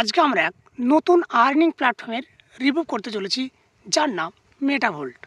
আজকে আমরা এক নতুন আর্নিং প্ল্যাটফর্মের রিভিউ করতে চলেছি, যার নাম মেটাভোল্ট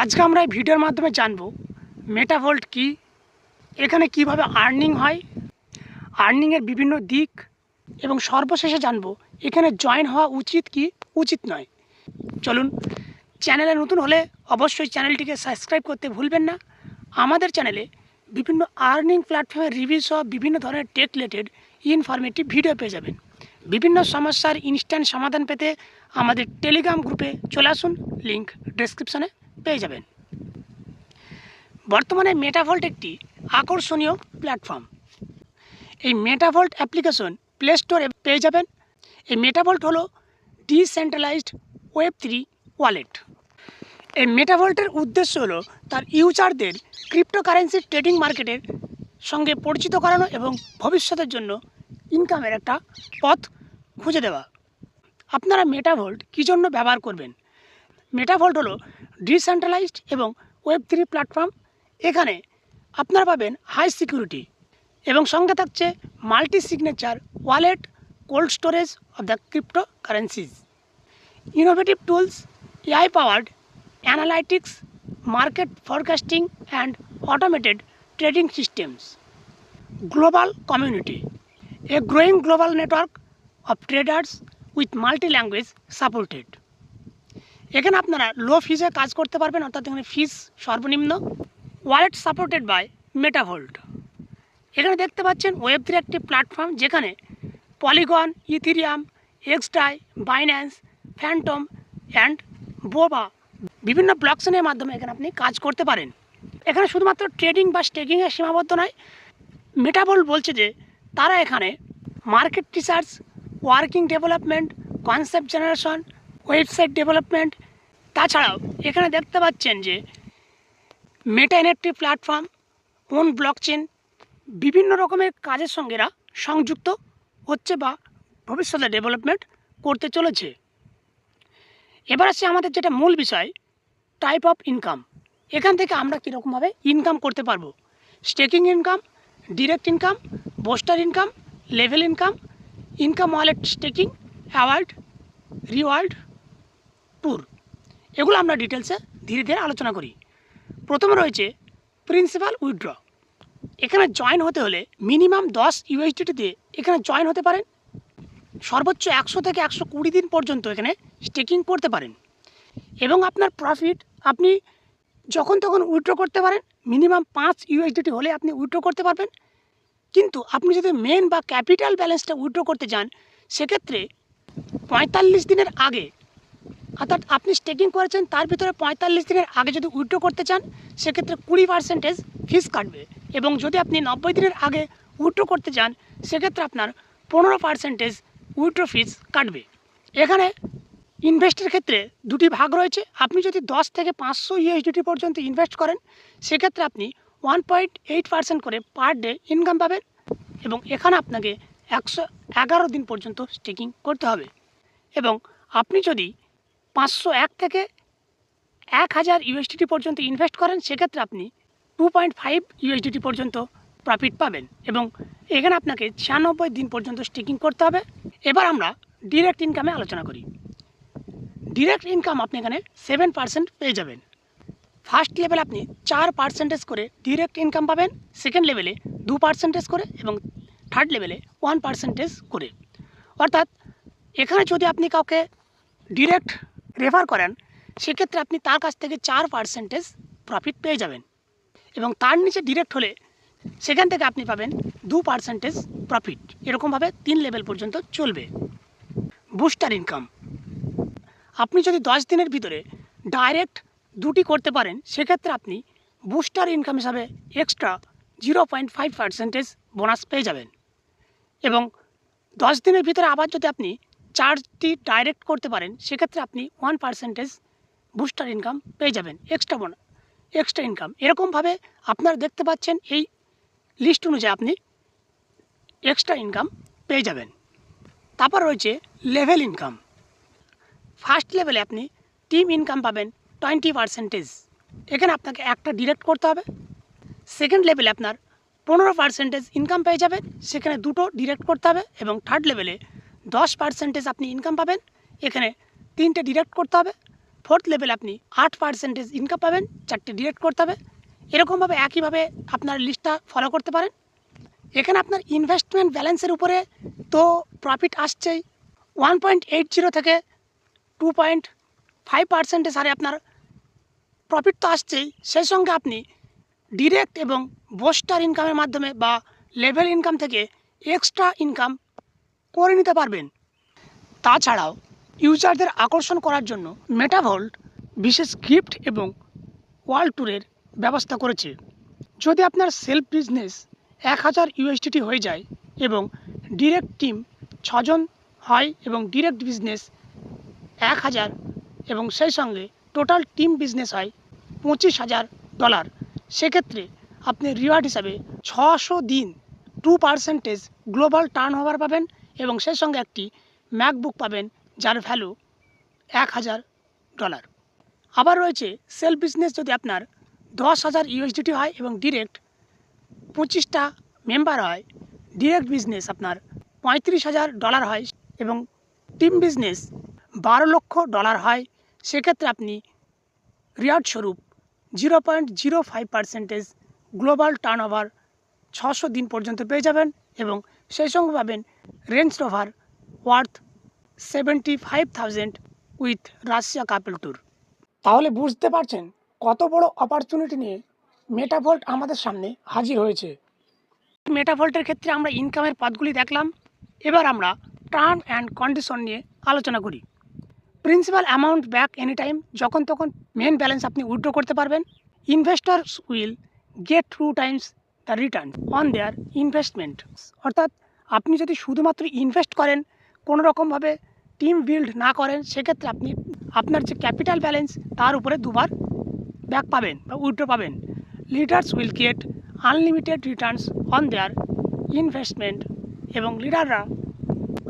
আজকে আমরা এই ভিডিওর মাধ্যমে জানব মেটাভোল্ট কি? এখানে কীভাবে আর্নিং হয়? আর্নিংয়ের বিভিন্ন দিক এবং সর্বশেষে জানব, এখানে জয়েন হওয়া উচিত কি উচিত নয়। চলুন, চ্যানেলে নতুন হলে অবশ্যই চ্যানেলটিকে সাবস্ক্রাইব করতে ভুলবেন না। আমাদের চ্যানেলে বিভিন্ন আর্নিং প্ল্যাটফর্মের রিভিউ সহ বিভিন্ন ধরনের টেক রিলেটেড ইনফরমেটিভ ভিডিও পেয়ে যাবেন। বিভিন্ন সমস্যার ইনস্ট্যান্ট সমাধান পেতে আমাদের টেলিগ্রাম গ্রুপে চলে আসুন। লিঙ্ক ডেসক্রিপশনে পেয়ে যাবেন। বর্তমানে মেটাভল্ট একটি আকর্ষণীয় প্ল্যাটফর্ম এই মেটাভল্ট অ্যাপ্লিকেশন প্লে স্টোরে পেয়ে যাবেন। এই মেটাভল্ট হলো ডিসেন্ট্রালাইজড ওয়েব থ্রি ওয়ালেট এই মেটাভল্টের উদ্দেশ্য হলো তার ইউজারদের ক্রিপ্টোকারেন্সি ট্রেডিং মার্কেটের সঙ্গে পরিচিত করানো এবং ভবিষ্যতের জন্য ইনকামের একটা পথ খুঁজে দেওয়া। আপনারা মেটাভোল্ট কী জন্য ব্যবহার করবেন? মেটাভোল্ট হলো ডিসেন্ট্রালাইজড এবং ওয়েব থ্রি প্ল্যাটফর্ম এখানে আপনারা পাবেন হাই সিকিউরিটি এবং সঙ্গে থাকছে multi signature wallet cold storage of the crypto currencies innovative tools AI powered analytics market forecasting and automated trading systems global community growing global network of traders with multi language supported এখানে আপনারা লো ফিজে কাজ করতে পারবেন, অর্থাৎ এখানে ফিস সর্বনিম্ন wallet supported by মেটাভোল্ট এখানে দেখতে পাচ্ছেন ওয়েব থ্রি একটি প্ল্যাটফর্ম যেখানে Polygon Ethereum xDai Binance Fantom and Boba বিভিন্ন ব্লকচেনের মাধ্যমে এখানে আপনি কাজ করতে পারেন। এখানে শুধুমাত্র ট্রেডিং বা স্টেকিংয়ে সীমাবদ্ধ নয় মেটাবল বলছে যে তারা এখানে market research working development concept generation website development তাছাড়াও এখানে দেখতে পাচ্ছেন যে মেটা এনএফটি প্ল্যাটফর্ম কোন ব্লকচেন বিভিন্ন রকমের কাজের সঙ্গে এরা সংযুক্ত হচ্ছে বা ভবিষ্যতে ডেভেলপমেন্ট করতে চলেছে। এবার আসছে আমাদের যেটা মূল বিষয় টাইপ অফ ইনকাম এখান থেকে আমরা কীরকমভাবে ইনকাম করতে পারব? Staking income direct income booster income level income income wallet staking award reward tour এগুলো আমরা ডিটেলসে ধীরে ধীরে আলোচনা করি। প্রথমে রয়েছে প্রিন্সিপাল উইথড্র এখানে জয়েন হতে হলে মিনিমাম দশ ইউএসডিটি দিয়ে এখানে জয়েন হতে পারেন। সর্বোচ্চ একশো থেকে একশো কুড়ি দিন পর্যন্ত এখানে স্টেকিং করতে পারেন। এবং আপনার প্রফিট আপনি যখন তখন উইথড্র করতে পারেন। মিনিমাম পাঁচ ইউএসডিটি হলে আপনি উইথড্র করতে পারবেন। কিন্তু আপনি যদি মেন বা ক্যাপিটাল ব্যালেন্সটা উইথড্র করতে চান সেক্ষেত্রে পঁয়তাল্লিশ দিনের আগে, অর্থাৎ আপনি স্টেকিং করেছেন, তার ভিতরে পঁয়তাল্লিশ দিনের আগে যদি উইথড্র করতে চান, সেক্ষেত্রে কুড়ি পার্সেন্টেজ ফিস কাটবে। এবং যদি আপনি নব্বই দিনের আগে উইথড্র করতে চান সেক্ষেত্রে আপনার পনেরো পার্সেন্টেজ উইথড্র ফিস কাটবে। এখানে ইনভেস্টের ক্ষেত্রে দুটি ভাগ রয়েছে। আপনি যদি দশ থেকে পাঁচশো ইউএসডিটি পর্যন্ত ইনভেস্ট করেন, সেক্ষেত্রে আপনি ওয়ান পয়েন্ট এইট পার্সেন্ট করে পার ডে ইনকাম পাবেন এবং এখানে আপনাকে একশো এগারো দিন পর্যন্ত স্টেকিং করতে হবে। এবং আপনি যদি পাঁচশো এক থেকে এক হাজার ইউএসডিটি পর্যন্ত ইনভেস্ট করেন, সেক্ষেত্রে আপনি টু পয়েন্ট ফাইভ ইউএসডিটি পর্যন্ত প্রফিট পাবেন এবং এখানে আপনাকে ছিয়ানব্বই দিন পর্যন্ত স্টেকিং করতে হবে। এবার আমরা ডিরেক্ট ইনকামে আলোচনা করি। ডিরেক্ট ইনকাম আপনি এখানে সেভেন পার্সেন্ট পেয়ে যাবেন। ফার্স্ট লেভেল আপনি চার পার্সেন্টেজ করে ডিরেক্ট ইনকাম পাবেন সেকেন্ড লেভেলে দু পার্সেন্টেজ করে এবং থার্ড লেভেলে ওয়ান পার্সেন্টেজ করে। অর্থাৎ এখানে যদি আপনি কাউকে ডিরেক্ট রেফার করেন, সেক্ষেত্রে আপনি তার কাছ থেকে চার পার্সেন্টেজ প্রফিট পেয়ে যাবেন এবং তার নিচে ডিরেক্ট হলে সেখান থেকে আপনি পাবেন দু পার্সেন্টেজ প্রফিট এরকমভাবে তিন লেভেল পর্যন্ত চলবে। বুস্টার ইনকাম আপনি যদি দশ দিনের ভিতরে ডাইরেক্ট দুটি করতে পারেন, সেক্ষেত্রে আপনি বুস্টার ইনকাম হিসাবে extra zero point five percentage bonus পেয়ে যাবেন। এবং দশ দিনের ভিতরে আবার যদি আপনি চারটি ডাইরেক্ট করতে পারেন, সেক্ষেত্রে আপনি ওয়ান পার্সেন্টেজ বুস্টার ইনকাম পেয়ে যাবেন এক্সট্রা বোনা এক্সট্রা ইনকাম এরকমভাবে আপনারা দেখতে পাচ্ছেন এই লিস্ট অনুযায়ী আপনি এক্সট্রা ইনকাম পেয়ে যাবেন। তারপর রয়েছে লেভেল ইনকাম ফার্স্ট লেভেলে আপনি টিম ইনকাম পাবেন টোয়েন্টি পার্সেন্টেজ। এখানে আপনাকে একটা ডিরেক্ট করতে হবে। সেকেন্ড লেভেলে আপনার পনেরো পার্সেন্টেজ ইনকাম পেয়ে যাবেন। সেখানে দুটো ডিরেক্ট করতে হবে এবং থার্ড লেভেলে দশ পার্সেন্টেজ আপনি ইনকাম পাবেন। এখানে তিনটে ডিরেক্ট করতে হবে। ফোর্থ লেভেলে আপনি আট পার্সেন্টেজ ইনকাম পাবেন। চারটে ডিরেক্ট করতে হবে। এরকমভাবে একইভাবে আপনার লিস্টটা ফলো করতে পারেন। এখানে আপনার ইনভেস্টমেন্ট ব্যালেন্সের উপরে তো প্রফিট আসছেই। ওয়ান পয়েন্ট এইট জিরো থেকে টু পয়েন্ট ফাইভ পার্সেন্টেজ সারে আপনার প্রফিট তো আসছেই। সেই সঙ্গে আপনি ডিরেক্ট এবং বোস্টার ইনকামের মাধ্যমে বা লেভেল ইনকাম থেকে এক্সট্রা ইনকাম করে নিতে পারবেন। তাছাড়াও ইউজারদের আকর্ষণ করার জন্য মেটাভোল্ট বিশেষ গিফট এবং ওয়ার্ল্ড ট্যুরের ব্যবস্থা করেছে। যদি আপনার সেলফ বিজনেস এক হাজার ইউএসডিটি হয়ে যায় এবং ডিরেক্ট টিম ছজন হয় এবং ডিরেক্ট বিজনেস এক হাজার এবং সেই সঙ্গে টোটাল টিম বিজনেস হয় পঁচিশ হাজার ডলার সেক্ষেত্রে আপনি রিওয়ার্ড হিসাবে ছশো দিন two percentage global turn over পাবেন এবং সেই সঙ্গে একটি ম্যাকবুক পাবেন যার ভ্যালু এক হাজার ডলার আবার রয়েছে সেলফ বিজনেস যদি আপনার দশ হাজার ইউএসডিটি হয় এবং ডিরেক্ট পঁচিশটা মেম্বার হয় ডিরেক্ট বিজনেস আপনার পঁয়ত্রিশ হাজার ডলার হয় এবং টিম বিজনেস বারো লক্ষ ডলার হয়, সেক্ষেত্রে আপনি রিয়ার্ড স্বরূপ zero point zero five percentage global turn over ছশো দিন পর্যন্ত পেয়ে যাবেন এবং সেই সঙ্গে পাবেন Range Rover worth seventy five thousand with Russia couple tour তাহলে বুঝতে পারছেন কত বড় অপরচুনিটি নিয়ে মেটাভোল্ট আমাদের সামনে হাজির হয়েছে। মেটাভোল্টের ক্ষেত্রে আমরা ইনকামের পথগুলি দেখলাম। এবার আমরা টার্ম অ্যান্ড কন্ডিশন নিয়ে আলোচনা করি। Principal amount back any time যখন তখন মেন ব্যালেন্স আপনি উইথড্র করতে পারবেন investors will get two times the return on their investment অর্থাৎ আপনি যদি শুধুমাত্র ইনভেস্ট করেন কোনো রকমভাবে টিম বিল্ড না করেন, সেক্ষেত্রে আপনি আপনার যে ক্যাপিটাল ব্যালেন্স তার উপরে দুবার ব্যাক পাবেন বা উইথড্র পাবেন। Leaders will get unlimited returns on their investment এবং লিডাররা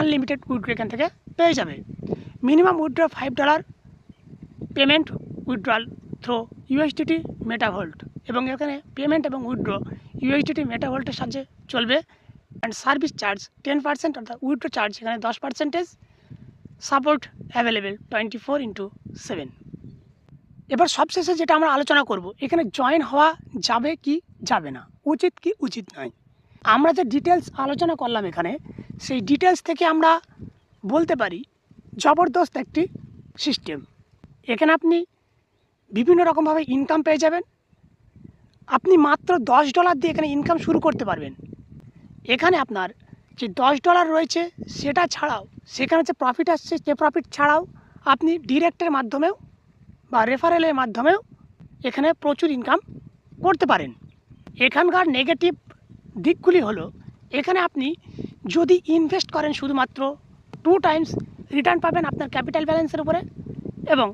আনলিমিটেড উইথড্র এখান থেকে পেয়ে যাবে। Minimum withdraw five dollar payment withdrawal through USDT Metavolt এবং এখানে পেমেন্ট এবং উইথড্র ইউএসডিটি মেটাভোল্টের সাহায্যে চলবে। And service charge ten percent অর্থাৎ উইথড্র চার্জ এখানে দশ percentage support available twenty four into seven এবার সবশেষে যেটা আমরা আলোচনা করব, এখানে জয়েন হওয়া যাবে কি যাবে না, উচিত কি উচিত নয়। আমরা যে ডিটেলস আলোচনা করলাম এখানে, সেই ডিটেলস থেকে আমরা বলতে পারি জবরদস্ত একটি সিস্টেম। এখানে আপনি বিভিন্ন রকমভাবে ইনকাম পেয়ে যাবেন। আপনি মাত্র দশ ডলার দিয়ে এখানে ইনকাম শুরু করতে পারবেন। এখানে আপনার যে দশ ডলার রয়েছে, সেটা ছাড়াও, সেখানে যে প্রফিট আসছে, সে প্রফিট ছাড়াও আপনি ডিরেক্টের মাধ্যমেও বা রেফারেলের মাধ্যমেও এখানে প্রচুর ইনকাম করতে পারেন। এখানকার নেগেটিভ দিকগুলি হলো, এখানে আপনি যদি ইনভেস্ট করেন শুধুমাত্র টু টাইমস রিটার্ন পাবেন আপনার ক্যাপিটাল ব্যালেন্সের উপরে। এবং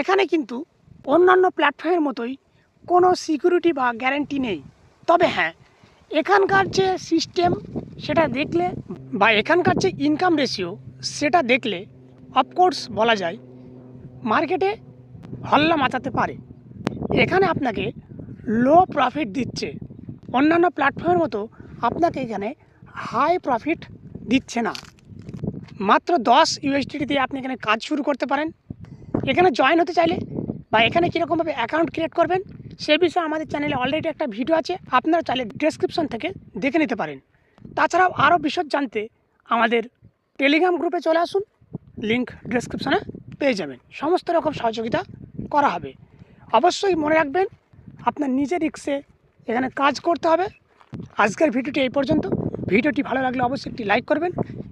এখানে কিন্তু অন্যান্য প্ল্যাটফর্মের মতোই কোনো সিকিউরিটি বা গ্যারেন্টি নেই। তবে হ্যাঁ এখানকার যে সিস্টেম সেটা দেখলে বা এখানকার যে ইনকাম রেশিও সেটা দেখলে অফকোর্স বলা যায় মার্কেটে হল্লা মাচাতে পারে। এখানে আপনাকে লো প্রফিট দিচ্ছে। অন্যান্য প্ল্যাটফর্মের মতো আপনাকে এখানে হাই প্রফিট দিচ্ছে না। মাত্র দশ ইউএসডিটি দিয়ে আপনি এখানে কাজ শুরু করতে পারেন। এখানে জয়েন হতে চাইলে বা এখানে কীরকমভাবে অ্যাকাউন্ট ক্রিয়েট করবেন, সে বিষয়ে আমাদের চ্যানেলে অলরেডি একটা ভিডিও আছে, আপনারা চাইলে ডেসক্রিপশন থেকে দেখে নিতে পারেন। তাছাড়াও আরও বিশদ জানতে আমাদের টেলিগ্রাম গ্রুপে চলে আসুন লিঙ্ক ডেসক্রিপশনে পেয়ে যাবেন। সমস্ত রকম সহযোগিতা করা হবে। অবশ্যই মনে রাখবেন, আপনার নিজের রিক্সে এখানে কাজ করতে হবে। আজকের ভিডিওটি এই পর্যন্ত। ভিডিওটি ভালো লাগলে অবশ্যই একটি লাইক করবেন